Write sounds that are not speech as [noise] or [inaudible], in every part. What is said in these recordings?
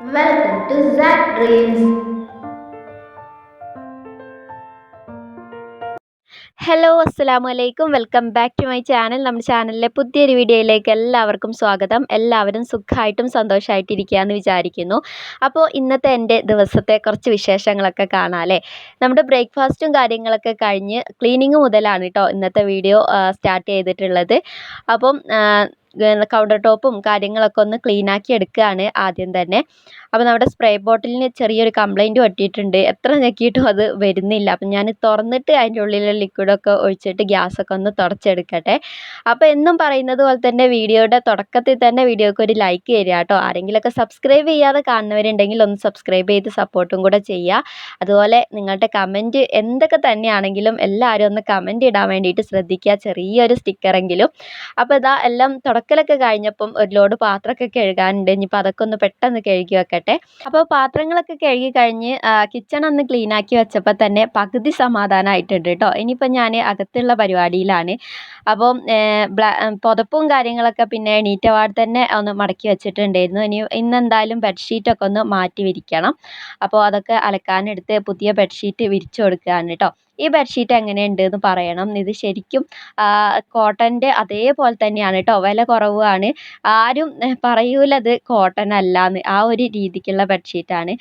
Welcome to Zach Dreams. Hello അസ്സലാമു അലൈക്കും welcome back to my channel നമ്മുടെ ചാനലിലെ പുതിയൊരു വീഡിയോയിലേക്ക് എല്ലാവർക്കും സ്വാഗതം. എല്ലാവരും സുഖമായിട്ടും സന്തോഷമായിട്ടിരിക്കുക എന്ന് വിചാരിക്കുന്നു. അപ്പോൾ ഇന്നത്തെ എന്റെ ദിവസത്തെ കുറച്ച് വിശേഷങ്ങളൊക്കെ കാണാമല്ലേ നമ്മുടെ ബ്രേക്ക്ഫാസ്റ്റും കാര്യങ്ങളൊക്കെ കഴിഞ്ഞ് ക്ലീനിങ് മുതലാണ് കേട്ടോ ഇന്നത്തെ വീഡിയോ സ്റ്റാർട്ട് ചെയ്തിട്ടുള്ളത്. അപ്പം കൗണ്ടർ ടോപ്പും കാര്യങ്ങളൊക്കെ ഒന്ന് ക്ലീൻ ആക്കി എടുക്കുകയാണ് ആദ്യം തന്നെ. അപ്പോൾ നമ്മുടെ സ്പ്രേ ബോട്ടിലിന് ചെറിയൊരു കംപ്ലൈന്റ് പറ്റിയിട്ടുണ്ട്. എത്ര ഞെക്കിയിട്ടും അത് വരുന്നില്ല. അപ്പം ഞാൻ തുറന്നിട്ട് അതിന്റെ ഉള്ളിലെ ലിക്വിഡൊക്കെ ഒഴിച്ചിട്ട് ഗ്യാസൊക്കെ ഒന്ന് തുടച്ചെടുക്കട്ടെ. അപ്പോൾ എന്നും പറയുന്നത് പോലെ തന്നെ വീഡിയോയുടെ തുടക്കത്തിൽ തന്നെ വീഡിയോക്ക് ഒരു ലൈക്ക് തരിക കേട്ടോ. ആരെങ്കിലുമൊക്കെ സബ്സ്ക്രൈബ് ചെയ്യാതെ കാണുന്നവരുണ്ടെങ്കിൽ ഒന്ന് സബ്സ്ക്രൈബ് ചെയ്ത് സപ്പോർട്ടും കൂടെ ചെയ്യുക. അതുപോലെ നിങ്ങളുടെ കമന്റ് എന്തൊക്കെ തന്നെയാണെങ്കിലും എല്ലാവരും ഒന്ന് കമന്റ് ഇടാൻ വേണ്ടിയിട്ട് ശ്രദ്ധിക്കുക. ചെറിയൊരു സ്റ്റിക്കറെങ്കിലും അപ്പോൾ ഇതാ എല്ലാം തുടക്കലൊക്കെ കഴിഞ്ഞപ്പം ഒരു ലോഡ് പാത്രമൊക്കെ കഴുകാനുണ്ട്. ഇനിയിപ്പോൾ അതൊക്കെ ഒന്ന് പെട്ടെന്ന് കഴുകി വെക്കട്ടെ. അപ്പോൾ പാത്രങ്ങളൊക്കെ കഴുകി കഴിഞ്ഞ് കിച്ചൺ ഒന്ന് ക്ലീൻ ആക്കി വെച്ചപ്പോൾ തന്നെ പകുതി സമാധാനമായിട്ടുണ്ട് കേട്ടോ ഇനിയിപ്പോൾ ഞാൻ അകത്തുള്ള പരിപാടിയിലാണ്. അപ്പോൾ പുതപ്പും കാര്യങ്ങളൊക്കെ പിന്നെ എണീറ്റപാട് തന്നെ ഒന്ന് മടക്കി വെച്ചിട്ടുണ്ടായിരുന്നു. ഇനി ഇന്നെന്തായാലും ബെഡ്ഷീറ്റൊക്കെ ഒന്ന് മാറ്റി വിരിക്കണം. അപ്പോൾ അതൊക്കെ അലക്കാനെടുത്ത് പുതിയ ബെഡ്ഷീറ്റ് വിരിച്ചു കൊടുക്കുകയാണ് കേട്ടോ ഈ ബെഡ്ഷീറ്റ് എങ്ങനെയുണ്ട് എന്ന് പറയണം. ഇത് ശരിക്കും കോട്ടന്റെ അതേപോലെ തന്നെയാണ് കേട്ടോ വില കുറവാണ്. ആരും പറയൂല ഇത് കോട്ടൺ അല്ല എന്ന് ആ ഒരു രീതിക്കുള്ള ബെഡ്ഷീറ്റാണ്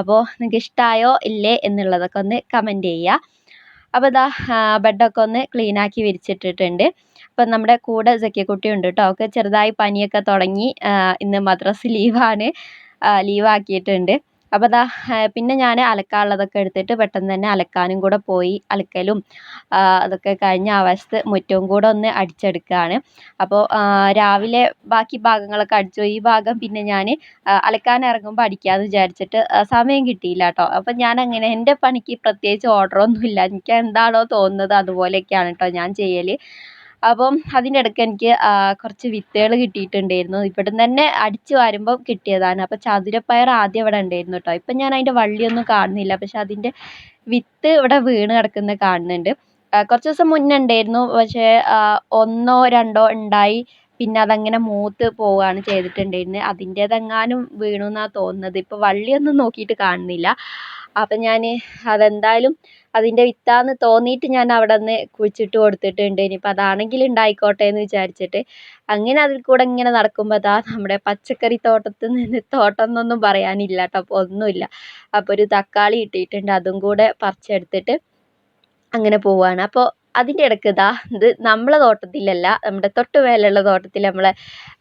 അപ്പോൾ നിങ്ങൾക്ക് ഇഷ്ടമായോ ഇല്ലേ എന്നുള്ളതൊക്കെ ഒന്ന് കമന്റ് ചെയ്യുക അപ്പോൾ ഇതാ ബെഡൊക്കെ ഒന്ന് ക്ലീൻ ആക്കി വിരിച്ചിട്ടിട്ടുണ്ട്. അപ്പം നമ്മുടെ കൂടെ ജക്കിക്കുട്ടി ഉണ്ട് കേട്ടോ അവൾക്ക് ചെറുതായി പനിയൊക്കെ തുടങ്ങി. ഇന്ന് മദ്രസ ലീവാണ് ലീവാക്കിയിട്ടുണ്ട് അപ്പോൾ ദാ പിന്നെ ഞാൻ അലക്കാനുള്ളതൊക്കെ എടുത്തിട്ട് പെട്ടെന്ന് തന്നെ അലക്കാനും കൂടെ പോയി അലക്കലും അതൊക്കെ കഴിഞ്ഞ് ആവശ്യത്ത് മുറ്റവും കൂടെ ഒന്ന് അടിച്ചെടുക്കുകയാണ് അപ്പോൾ രാവിലെ ബാക്കി ഭാഗങ്ങളൊക്കെ അടിച്ചു. ഈ ഭാഗം പിന്നെ ഞാൻ അലക്കാൻ ഇറങ്ങുമ്പോൾ അടിക്കാമെന്ന് വിചാരിച്ചിട്ട് സമയം കിട്ടിയില്ല കേട്ടോ അപ്പം ഞാൻ അങ്ങനെ എന്റെ പണിക്ക് പ്രത്യേകിച്ച് ഓർഡറൊന്നുമില്ല എനിക്ക് എന്താണോ തോന്നുന്നത് അതുപോലെയൊക്കെയാണ് കേട്ടോ ഞാൻ ചെയ്യൽ അപ്പം അതിന്റെ ഇടയ്ക്ക് എനിക്ക് കുറച്ച് വിത്തുകൾ കിട്ടിയിട്ടുണ്ടായിരുന്നു. ഇവിടുന്ന് തന്നെ അടിച്ച് വാരുമ്പോൾ കിട്ടിയതാണ്. അപ്പോൾ ചതുരപ്പയർ ആദ്യം ഇവിടെ ഉണ്ടായിരുന്നു കേട്ടോ. ഇപ്പം ഞാൻ അതിന്റെ വള്ളിയൊന്നും കാണുന്നില്ല. പക്ഷെ അതിന്റെ വിത്ത് ഇവിടെ വീണ് കിടക്കുന്നത് കാണുന്നുണ്ട്. കുറച്ച് ദിവസം മുന്നേ ഉണ്ടായിരുന്നു. പക്ഷേ ഒന്നോ രണ്ടോ ഉണ്ടായി. പിന്നെ അതങ്ങനെ മൂത്ത് പോവുകയാണ് ചെയ്തിട്ടുണ്ടായിരുന്നത്. അതിന്റേതെങ്ങാനും വീണു എന്നാണ് തോന്നുന്നത്. ഇപ്പോൾ വള്ളിയൊന്നും നോക്കിയിട്ട് കാണുന്നില്ല. അപ്പം ഞാൻ അതെന്തായാലും അതിന്റെ വിത്താന്ന് തോന്നിയിട്ട് ഞാൻ അവിടെ നിന്ന് കുഴിച്ചിട്ട് കൊടുത്തിട്ടുണ്ട്. ഇനിയിപ്പോൾ അതാണെങ്കിൽ ഉണ്ടായിക്കോട്ടെ എന്ന് വിചാരിച്ചിട്ട് അങ്ങനെ അതിൽ കൂടെ ഇങ്ങനെ നടക്കുമ്പോൾ അതാ നമ്മുടെ പച്ചക്കറി തോട്ടത്തിൽ നിന്ന് തോട്ടം എന്നൊന്നും പറയാനില്ല കേട്ടോ അപ്പോൾ ഒന്നുമില്ല. അപ്പോൾ ഒരു തക്കാളി കിട്ടിയിട്ടുണ്ട് അതും കൂടെ പറിച്ചെടുത്തിട്ട് അങ്ങനെ പോവുകയാണ് അപ്പോൾ അതിന്റെ ഇടയ്ക്ക് ഇതാ ഇത് നമ്മളെ തോട്ടത്തിലല്ല നമ്മുടെ തൊട്ട് മേലെയുള്ള തോട്ടത്തിൽ നമ്മളെ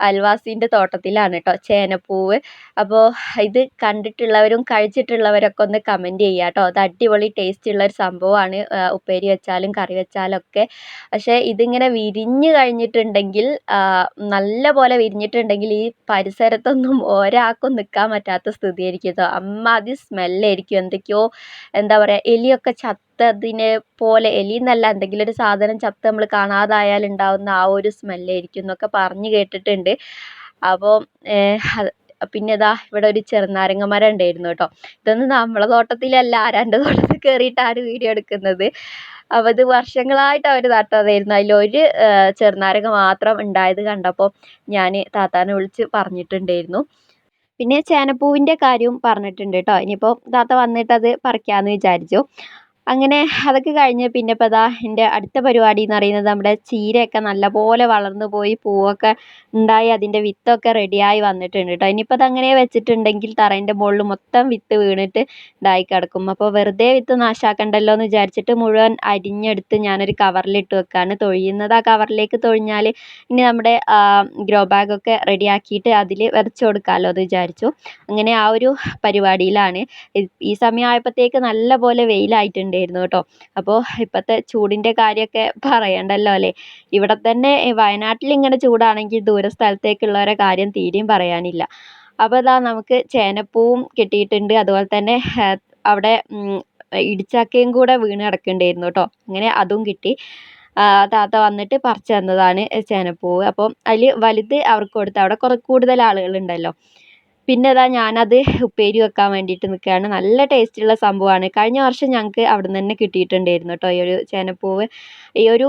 അയൽവാസീന്റെ തോട്ടത്തിലാണ് കേട്ടോ ചേനപ്പൂവ്. അപ്പോൾ ഇത് കണ്ടിട്ടുള്ളവരും കഴിച്ചിട്ടുള്ളവരൊക്കെ ഒന്ന് കമന്റ് ചെയ്യുക കേട്ടോ അത് അടിപൊളി ടേസ്റ്റ് ഉള്ള ഒരു സംഭവമാണ്. ഉപ്പേരി വെച്ചാലും കറി വെച്ചാലും ഒക്കെ പക്ഷേ ഇതിങ്ങനെ വിരിഞ്ഞ് കഴിഞ്ഞിട്ടുണ്ടെങ്കിൽ നല്ല പോലെ വിരിഞ്ഞിട്ടുണ്ടെങ്കിൽ ഈ പരിസരത്തൊന്നും ഒരാൾക്കും നിൽക്കാൻ പറ്റാത്ത സ്ഥിതിയായിരിക്കും കേട്ടോ അമ്മാതിരി സ്മെല്ലായിരിക്കും എന്തൊക്കെയോ എന്താ പറയുക എലിയൊക്കെ ചത്തതിനെ പോലെ എലി എന്നല്ല എന്തെങ്കിലും ഒരു സാധനം ചത്ത് നമ്മൾ കാണാതായാൽ ഉണ്ടാവുന്ന ആ ഒരു സ്മെല്ലായിരിക്കും എന്നൊക്കെ പറഞ്ഞു കേട്ടിട്ടുണ്ട്. അപ്പോൾ പിന്നെ ഇതാ ഇവിടെ ഒരു ചെറുനാരങ്ങ മരം ഉണ്ടായിരുന്നു കേട്ടോ. ഇതൊന്നും നമ്മളെ തോട്ടത്തിലല്ല ആരാന്റെ തോട്ടത്തിൽ കയറിയിട്ടാണ് വീഡിയോ എടുക്കുന്നത്? അപ്പോൾ ഇത് വർഷങ്ങളായിട്ട് അവർ നട്ടതായിരുന്നു. അതിലൊരു ചെറുനാരങ്ങ മാത്രം ഉണ്ടായത് കണ്ടപ്പോൾ ഞാൻ താത്താനെ വിളിച്ച് പറഞ്ഞിട്ടുണ്ടായിരുന്നു. പിന്നെ ചേനപ്പൂവിന്റെ കാര്യവും പറഞ്ഞിട്ടുണ്ട് കേട്ടോ. ഇനിയിപ്പോൾ താത്ത വന്നിട്ട് അത് പറിക്കാമെന്ന് വിചാരിച്ചു. അങ്ങനെ അതൊക്കെ കഴിഞ്ഞ് പിന്നെ ഇപ്പോൾ ദാ എന്റെ അടുത്ത പരിപാടി എന്ന് പറയുന്നത് നമ്മുടെ ചീരയൊക്കെ നല്ലപോലെ വളർന്നു പോയി പൂവൊക്കെ ഉണ്ടായി അതിന്റെ വിത്തൊക്കെ റെഡിയായി വന്നിട്ടുണ്ട് കേട്ടോ ഇനിയിപ്പോൾ അതങ്ങനെ വെച്ചിട്ടുണ്ടെങ്കിൽ തറേന്റെ മുകളിൽ മൊത്തം വിത്ത് വീണിട്ട് ഇതായി കിടക്കും. അപ്പോൾ വെറുതെ വിത്ത് നാശാക്കണ്ടല്ലോ എന്ന് വിചാരിച്ചിട്ട് മുഴുവൻ അരിഞ്ഞെടുത്ത് ഞാനൊരു കവറിലിട്ട് വെക്കാണ്. തൊഴിയുന്നത് ആ കവറിലേക്ക് തൊഴിഞ്ഞാൽ ഇനി നമ്മുടെ ഗ്രോ ബാഗൊക്കെ റെഡിയാക്കിയിട്ട് അതിൽ വിതച്ച് കൊടുക്കാമല്ലോ എന്ന് വിചാരിച്ചു. അങ്ങനെ ആ ഒരു പരിപാടിയിലാണ്. ഈ സമയമായപ്പോഴത്തേക്ക് നല്ല പോലെ വെയിലായിട്ടുണ്ട്. ഉണ്ടായിരുന്നു കേട്ടോ. അപ്പോൾ ഇപ്പോഴത്തെ ചൂടിന്റെ കാര്യമൊക്കെ പറയണ്ടല്ലോ അല്ലേ? ഇവിടെ തന്നെ വയനാട്ടിൽ ഇങ്ങനെ ചൂടാണെങ്കിൽ ദൂര സ്ഥലത്തേക്കുള്ളവരെ കാര്യം തീരെയും പറയാനില്ല. അപ്പോൾ ഇതാ നമുക്ക് ചേനപ്പൂവും കിട്ടിയിട്ടുണ്ട്. അതുപോലെ തന്നെ അവിടെ ഇടിച്ചാക്കയും കൂടെ വീണ് കിടക്കുന്നുണ്ടായിരുന്നു കേട്ടോ. അങ്ങനെ അതും കിട്ടി. താത്ത വന്നിട്ട് പറിച്ചു തന്നതാണ് ചേനപ്പൂവ്. അപ്പം അതിൽ വലുത് അവർക്ക് കൊടുത്ത് അവിടെ കുറേ കൂടുതൽ ആളുകളുണ്ടല്ലോ. പിന്നെ ഇതാ ഞാനത് ഉപ്പേരി വെക്കാൻ വേണ്ടിയിട്ട് നിൽക്കുകയാണ് നല്ല ടേസ്റ്റുള്ള സംഭവമാണ് കഴിഞ്ഞ വർഷം ഞങ്ങൾക്ക് അവിടെ നിന്ന് തന്നെ കിട്ടിയിട്ടുണ്ടായിരുന്നു കേട്ടോ ഈ ഒരു ചേനപ്പൂവ്. ഈ ഒരു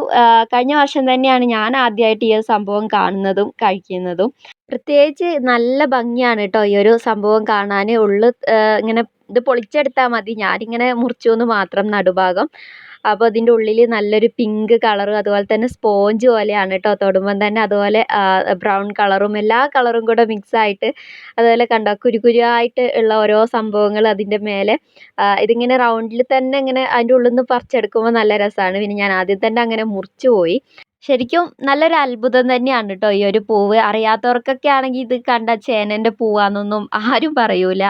കഴിഞ്ഞ വർഷം തന്നെയാണ് ഞാൻ ആദ്യമായിട്ട് ഈ ഒരു സംഭവം കാണുന്നതും കഴിക്കുന്നതും. പ്രത്യേകിച്ച് നല്ല ഭംഗിയാണ് കേട്ടോ ഈ ഒരു സംഭവം കാണാൻ ഉള്ളു ഇങ്ങനെ ഇത് പൊളിച്ചെടുത്താൽ മതി. ഞാനിങ്ങനെ മുറിച്ചു എന്ന് മാത്രം നടുഭാഗം. അപ്പോൾ അതിന്റെ ഉള്ളിൽ നല്ലൊരു പിങ്ക് കളറും അതുപോലെ തന്നെ സ്പോഞ്ച് പോലെയാണ് കേട്ടോ തൊടുമ്പം തന്നെ അതുപോലെ ബ്രൗൺ കളറും എല്ലാ കളറും കൂടെ മിക്സ് ആയിട്ട് അതുപോലെ കണ്ടോ കുരുകുരുവായിട്ട് ഉള്ള ഓരോ സംഭവങ്ങൾ അതിന്റെ മേലെ. ഇതിങ്ങനെ റൗണ്ടിൽ തന്നെ ഇങ്ങനെ അതിന്റെ ഉള്ളിൽ നിന്ന് പറിച്ചെടുക്കുമ്പോൾ നല്ല രസമാണ് പിന്നെ ഞാൻ ആദ്യം തന്നെ അങ്ങനെ മുറിച്ചു പോയി. ശരിക്കും നല്ലൊരു അത്ഭുതം തന്നെയാണ് കേട്ടോ ഈ ഒരു പൂവ്. അറിയാത്തവർക്കൊക്കെ ആണെങ്കിൽ ഇത് കണ്ട ചേനന്റെ പൂവാന്നൊന്നും ആരും പറയൂല.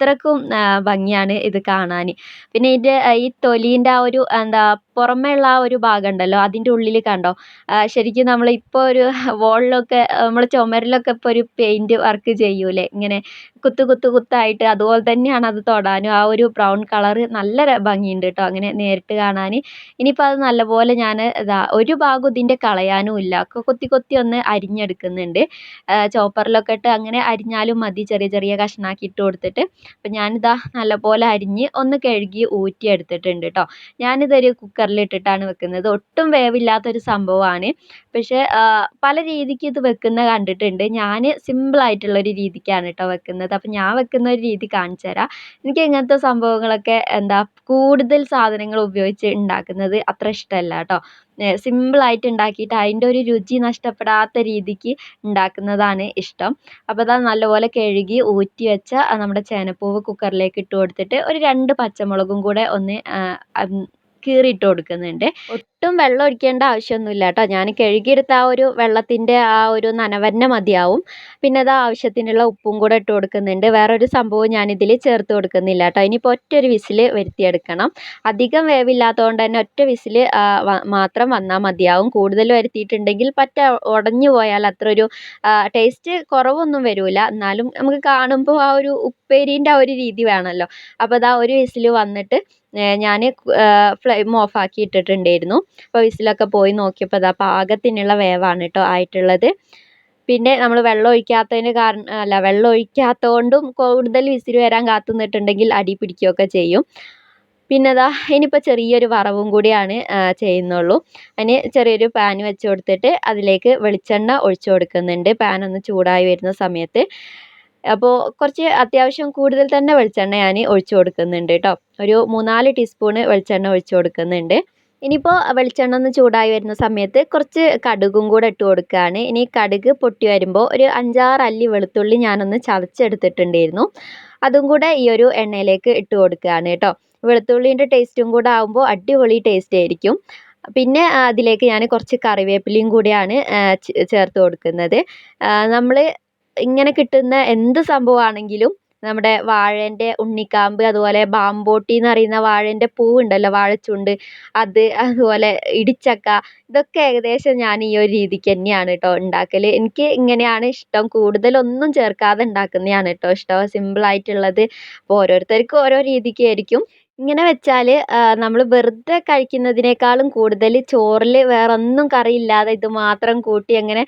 അത്രക്കും ഭംഗിയാണ് ഇത് കാണാൻ പിന്നെ ഇതിന്റെ ഈ തൊലീന്റെ ആ ഒരു എന്താ പുറമേ ഉള്ള ആ ഒരു ഭാഗം ഉണ്ടല്ലോ അതിന്റെ ഉള്ളിൽ കണ്ടോ? ശരിക്കും നമ്മൾ ഇപ്പോൾ ഒരു [laughs] വോളിലൊക്കെ നമ്മൾ ചുമരിലൊക്കെ ഇപ്പോൾ ഒരു പെയിന്റ് വർക്ക് ചെയ്യൂലേ? ഇങ്ങനെ കുത്തു കുത്തു കുത്തായിട്ട് അതുപോലെ തന്നെയാണ് അത് തൊടാനും. ആ ഒരു ബ്രൗൺ കളർ നല്ല ഭംഗിയുണ്ട് കേട്ടോ അങ്ങനെ നേരിട്ട് കാണാൻ ഇനിയിപ്പോൾ അത് നല്ലപോലെ ഞാൻ ഇതാ ഒരു ഭാഗം ഇതിന്റെ കളയാനും ഇല്ല. കൊത്തി കൊത്തി ഒന്ന് അരിഞ്ഞെടുക്കുന്നുണ്ട്. ചോപ്പറിലൊക്കെ ഇട്ട് അങ്ങനെ അരിഞ്ഞാലും മതി ചെറിയ ചെറിയ കഷ്ണാക്കി ഇട്ട് കൊടുത്തിട്ട്. അപ്പം ഞാനിതാ നല്ലപോലെ അരിഞ്ഞ് ഒന്ന് കഴുകി ഊറ്റി എടുത്തിട്ടുണ്ട് കേട്ടോ. ഞാനിതൊരു കുക്കറിലിട്ടിട്ടാണ് വെക്കുന്നത്. ഒട്ടും വേവില്ലാത്തൊരു സംഭവമാണ്. പക്ഷേ പല രീതിക്ക് ഇത് വെക്കുന്നത് കണ്ടിട്ടുണ്ട്. ഞാൻ സിമ്പിളായിട്ടുള്ളൊരു രീതിക്കാണ് കേട്ടോ വെക്കുന്നത്. അപ്പം ഞാൻ വെക്കുന്ന ഒരു രീതി കാണിച്ചു തരാം. എനിക്ക് ഇങ്ങനത്തെ സംഭവങ്ങളൊക്കെ എന്താ കൂടുതൽ സാധനങ്ങൾ ഉപയോഗിച്ച് ഉണ്ടാക്കുന്നത് അത്ര ഇഷ്ടമല്ല കേട്ടോ സിമ്പിളായിട്ട് ഉണ്ടാക്കിയിട്ട് അതിന്റെ ഒരു രുചി നഷ്ടപ്പെടാത്ത രീതിക്ക് ഉണ്ടാക്കുന്നതാണ് ഇഷ്ടം. അപ്പോൾ അത് നല്ലപോലെ കഴുകി ഊറ്റി വെച്ച നമ്മുടെ ചേനപ്പൂവ് കുക്കറിലേക്ക് ഇട്ട് കൊടുത്തിട്ട് ഒരു രണ്ട് പച്ചമുളകും കൂടെ ഒന്ന് കീറിയിട്ട് കൊടുക്കുന്നുണ്ട്. ഒട്ടും വെള്ളം ഒഴിക്കേണ്ട ആവശ്യമൊന്നുമില്ല കേട്ടോ. ഞാൻ കഴുകിയെടുത്ത ആ ഒരു വെള്ളത്തിന്റെ ആ ഒരു നനവ് തന്നെ മതിയാവും. പിന്നെ അത് ആവശ്യത്തിനുള്ള ഉപ്പും കൂടെ ഇട്ട് കൊടുക്കുന്നുണ്ട്. വേറൊരു ഞാൻ ഞാനിതിൽ ചേർത്ത് കൊടുക്കുന്നില്ല കേട്ടോ. ഇനിയിപ്പോൾ ഒറ്റൊരു വിസിൽ വരുത്തിയെടുക്കണം. അധികം വേവില്ലാത്തതുകൊണ്ട് തന്നെ ഒറ്റ വിസിൽ മാത്രം വന്നാൽ മതിയാവും. കൂടുതൽ വരുത്തിയിട്ടുണ്ടെങ്കിൽ പറ്റ ഉടഞ്ഞു പോയാൽ അത്ര ഒരു ടേസ്റ്റ് കുറവൊന്നും വരില്ല എന്നാലും നമുക്ക് കാണുമ്പോൾ ആ ഒരു ഉപ്പേരീന്റെ ആ ഒരു രീതി വേണമല്ലോ അപ്പോൾ അതാ ഒരു വിസിൽ വന്നിട്ട് ഞാൻ ഫ്ലെയിം ഓഫ് ആക്കി ഇട്ടിട്ടുണ്ടായിരുന്നു. അപ്പോൾ വിസിലൊക്കെ പോയി നോക്കിയപ്പോൾ അതാ പാകത്തിനുള്ള വേവാണ് കേട്ടോ ആയിട്ടുള്ളത്. പിന്നെ നമ്മൾ വെള്ളം ഒഴിക്കാത്തതിന് കാരണം അല്ല വെള്ളം ഒഴിക്കാത്തതുകൊണ്ടും കൂടുതൽ വിസിൽ വരാൻ കാത്തു നിന്നിട്ടുണ്ടെങ്കിൽ അടി പിടിക്കുകയൊക്കെ ചെയ്യും. പിന്നെ അതാ ഇനിയിപ്പോൾ ചെറിയൊരു വറവും കൂടിയാണ് ചെയ്യുന്നുള്ളൂ. അതിന് ചെറിയൊരു പാൻ വെച്ച് കൊടുത്തിട്ട് അതിലേക്ക് വെളിച്ചെണ്ണ ഒഴിച്ചു കൊടുക്കുന്നുണ്ട്. പാൻ ഒന്ന് ചൂടായി വരുന്ന സമയത്ത്. അപ്പോൾ കുറച്ച് അത്യാവശ്യം കൂടുതൽ തന്നെ വെളിച്ചെണ്ണ ഞാൻ ഒഴിച്ചു കൊടുക്കുന്നുണ്ട് കേട്ടോ ഒരു മൂന്നാൽ ടീസ്പൂണ് വെളിച്ചെണ്ണ ഒഴിച്ചു കൊടുക്കുന്നുണ്ട്. ഇനിയിപ്പോൾ വെളിച്ചെണ്ണ ഒന്ന് ചൂടായി വരുന്ന സമയത്ത് കുറച്ച് കടുകും കൂടെ ഇട്ട് കൊടുക്കുകയാണ്. ഇനി കടുക് പൊട്ടി വരുമ്പോൾ ഒരു അഞ്ചാറ് അല്ലി വെളുത്തുള്ളി ഞാനൊന്ന് ചതച്ചെടുത്തിട്ടുണ്ടായിരുന്നു. അതും കൂടെ ഈ ഒരു എണ്ണയിലേക്ക് ഇട്ട് കൊടുക്കുകയാണ് കേട്ടോ. വെളുത്തുള്ളീന്റെ ടേസ്റ്റും കൂടെ ആകുമ്പോൾ അടിപൊളി ടേസ്റ്റ് ആയിരിക്കും. പിന്നെ അതിലേക്ക് ഞാൻ കുറച്ച് കറിവേപ്പിലയും കൂടിയാണ് ചേർത്ത് കൊടുക്കുന്നത്. നമ്മൾ ഇങ്ങനെ കിട്ടുന്ന എന്ത് സംഭവമാണെങ്കിലും നമ്മുടെ വാഴേന്റെ ഉണ്ണിക്കാമ്പ് അതുപോലെ ബാമ്പോട്ടി എന്ന് പറയുന്ന വാഴേന്റെ പൂവുണ്ടല്ലോ വാഴച്ചുണ്ട്. അത് അതുപോലെ ഇടിച്ചക്ക ഇതൊക്കെ ഏകദേശം ഞാൻ ഈ ഒരു രീതിക്ക് തന്നെയാണ് കേട്ടോ ഉണ്ടാക്കൽ എനിക്ക് ഇങ്ങനെയാണ് ഇഷ്ടം. കൂടുതലൊന്നും ചേർക്കാതെ ഉണ്ടാക്കുന്നതാണ് കേട്ടോ ഇഷ്ടം. സിമ്പിളായിട്ടുള്ളത്. അപ്പോൾ ഓരോരുത്തർക്കും ഓരോ രീതിക്കായിരിക്കും ഇങ്ങനെ വെച്ചാൽ നമ്മൾ വെറുതെ കഴിക്കുന്നതിനേക്കാളും കൂടുതൽ ചോറിൽ വേറെ ഒന്നും കറിയില്ലാതെ ഇത് മാത്രം കൂട്ടി അങ്ങനെ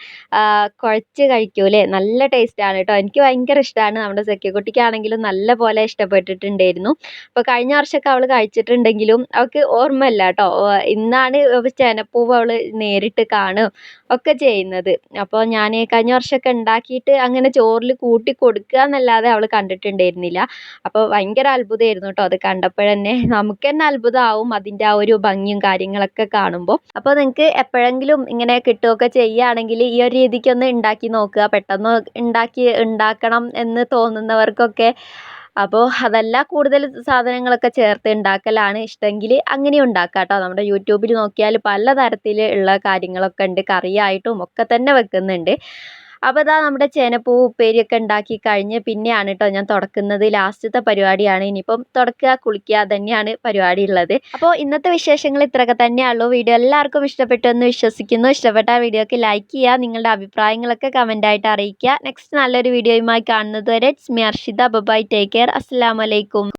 കുഴച്ച് കഴിക്കൂലേ നല്ല ടേസ്റ്റാണ് കേട്ടോ. എനിക്ക് ഭയങ്കര ഇഷ്ടമാണ് നമ്മുടെ സെക്കിക്കുട്ടിക്കാണെങ്കിലും നല്ല പോലെ ഇഷ്ടപ്പെട്ടിട്ടുണ്ടായിരുന്നു. അപ്പോൾ കഴിഞ്ഞ വർഷമൊക്കെ അവൾ കഴിച്ചിട്ടുണ്ടെങ്കിലും അവൾക്ക് ഓർമ്മയില്ല കേട്ടോ. ഇന്നാണ് ചെനപ്പൂവ് അവൾ നേരിട്ട് കാണും ഒക്കെ ചെയ്യുന്നത്. അപ്പോൾ ഞാൻ കഴിഞ്ഞ വർഷമൊക്കെ ഉണ്ടാക്കിയിട്ട് അങ്ങനെ ചോറിൽ കൂട്ടി കൊടുക്കുക എന്നല്ലാതെ അവൾ കണ്ടിട്ടുണ്ടായിരുന്നില്ല. അപ്പോൾ ഭയങ്കര അത്ഭുതമായിരുന്നു കേട്ടോ അത് കണ്ടപ്പോഴേ തന്നെ നമുക്ക് തന്നെ അത്ഭുതമാവും അതിന്റെ ആ ഒരു ഭംഗിയും കാര്യങ്ങളൊക്കെ കാണുമ്പോൾ. അപ്പോൾ നിങ്ങൾക്ക് എപ്പോഴെങ്കിലും ഇങ്ങനെ കിട്ടുകയൊക്കെ ചെയ്യുകയാണെങ്കിൽ ഈ ഒരു രീതിക്കൊന്ന് ഉണ്ടാക്കി നോക്കുക. പെട്ടെന്ന് ഉണ്ടാക്കി ഉണ്ടാക്കണം എന്ന് തോന്നുന്നവർക്കൊക്കെ. അപ്പോൾ അതല്ല കൂടുതൽ സാധനങ്ങളൊക്കെ ചേർത്ത് ഉണ്ടാക്കലാണ് ഇഷ്ടമെങ്കിൽ അങ്ങനെ ഉണ്ടാക്കുക കേട്ടോ. നമ്മുടെ യൂട്യൂബിൽ നോക്കിയാൽ പല തരത്തിലുള്ള കാര്യങ്ങളൊക്കെ ഉണ്ട്. കറിയായിട്ടും ഒക്കെ തന്നെ വെക്കുന്നുണ്ട്. അപ്പോൾ ഇതാ നമ്മുടെ ചേനപ്പൂ ഉപ്പേരിയൊക്കെ ഉണ്ടാക്കി കഴിഞ്ഞ് പിന്നെയാണ് കേട്ടോ ഞാൻ തുടക്കുന്നത് ലാസ്റ്റത്തെ പരിപാടിയാണ്. ഇനിയിപ്പം തുടക്കുക കുളിക്കുക തന്നെയാണ് പരിപാടി ഉള്ളത്. അപ്പോൾ ഇന്നത്തെ വിശേഷങ്ങൾ ഇത്രയൊക്കെ തന്നെയുള്ളൂ വീഡിയോ എല്ലാവർക്കും ഇഷ്ടപ്പെട്ടു എന്ന് വിശ്വസിക്കുന്നു. ഇഷ്ടപ്പെട്ട വീഡിയോക്ക് ലൈക്ക് ചെയ്യുക നിങ്ങളുടെ അഭിപ്രായങ്ങളൊക്കെ കമന്റായിട്ട് അറിയിക്കുക. നെക്സ്റ്റ് നല്ലൊരു വീഡിയോയുമായി കാണുന്നത് വരെ it's me Arshitha. Bye bye take care അസ്സാം വലൈക്കും